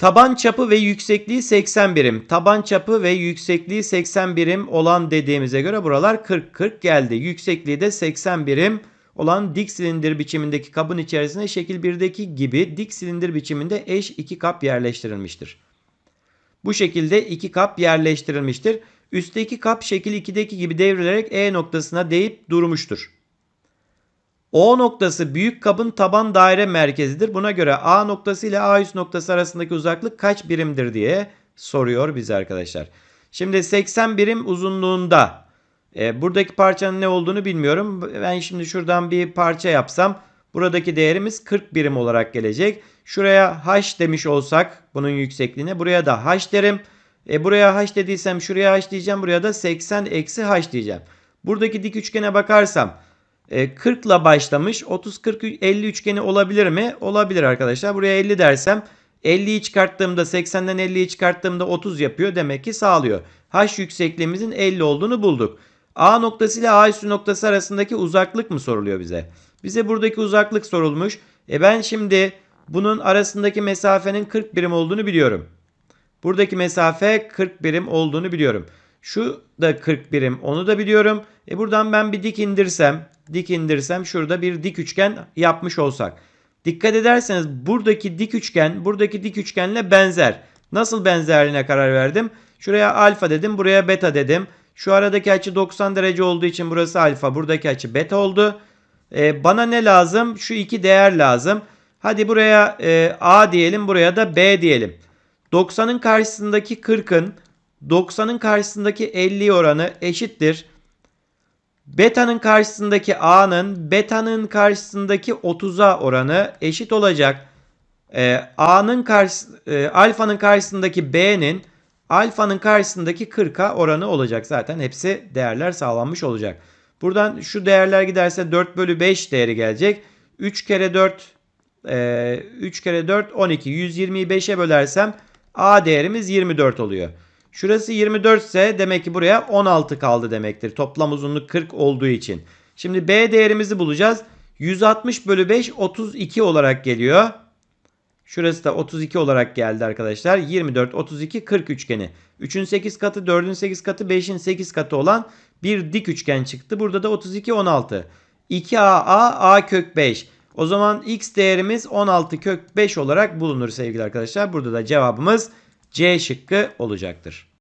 Taban çapı ve yüksekliği 80 birim. Taban çapı ve yüksekliği 80 birim olan dediğimize göre buralar 40-40 geldi. Yüksekliği de 80 birim olan dik silindir biçimindeki kabın içerisine şekil 1'deki gibi dik silindir biçiminde eş iki kap yerleştirilmiştir. Bu şekilde iki kap yerleştirilmiştir. Üstteki kap şekil 2'deki gibi devrilerek E noktasına değip durmuştur. O noktası büyük kabın taban daire merkezidir. Buna göre A noktası ile A üst noktası arasındaki uzaklık kaç birimdir diye soruyor bize arkadaşlar. Şimdi 80 birim uzunluğunda e, buradaki parçanın ne olduğunu bilmiyorum. Ben şimdi şuradan bir parça yapsam buradaki değerimiz 40 birim olarak gelecek. Şuraya h demiş olsak bunun yüksekliğine buraya da h derim. E, buraya h dediysem şuraya h diyeceğim. Buraya da 80 eksi h diyeceğim. Buradaki dik üçgene bakarsam 40 ile başlamış 30 40 50 üçgeni olabilir mi? Olabilir arkadaşlar. Buraya 50 dersem 50'yi çıkarttığımda 80'den 50'yi çıkarttığımda 30 yapıyor. Demek ki sağlıyor. H yüksekliğimizin 50 olduğunu bulduk. A noktası ile A üstü noktası arasındaki uzaklık mı soruluyor bize? Bize buradaki uzaklık sorulmuş. E ben şimdi bunun arasındaki mesafenin 40 birim olduğunu biliyorum. Buradaki mesafe 40 birim olduğunu biliyorum. Şu da 40 birim onu da biliyorum. E buradan ben bir dik indirsem, dik indirsem şurada bir dik üçgen yapmış olsak. Dikkat ederseniz buradaki dik üçgen buradaki dik üçgenle benzer. Nasıl benzerliğine karar verdim? Şuraya alfa dedim, buraya beta dedim. Şu aradaki açı 90 derece olduğu için burası alfa, buradaki açı beta oldu. E, bana ne lazım? Şu iki değer lazım. Hadi buraya e, A diyelim, buraya da B diyelim. 90'ın karşısındaki 40'ın 90'ın karşısındaki 50 oranı eşittir. Beta'nın karşısındaki A'nın beta'nın karşısındaki 30'a oranı eşit olacak. Ee, A'nın karşı e, alfanın karşısındaki B'nin alfanın karşısındaki 40'a oranı olacak. Zaten hepsi değerler sağlanmış olacak. Buradan şu değerler giderse 4 bölü 5 değeri gelecek. 3 kere 4 e, 3 kere 4 12. 120'yi 5'e bölersem A değerimiz 24 oluyor. Şurası 24 ise demek ki buraya 16 kaldı demektir. Toplam uzunluk 40 olduğu için. Şimdi B değerimizi bulacağız. 160 bölü 5 32 olarak geliyor. Şurası da 32 olarak geldi arkadaşlar. 24, 32, 40 üçgeni. 3'ün 8 katı, 4'ün 8 katı, 5'in 8 katı olan bir dik üçgen çıktı. Burada da 32, 16. 2A, A, A kök 5. O zaman x değerimiz 16 kök 5 olarak bulunur sevgili arkadaşlar. Burada da cevabımız C şıkkı olacaktır.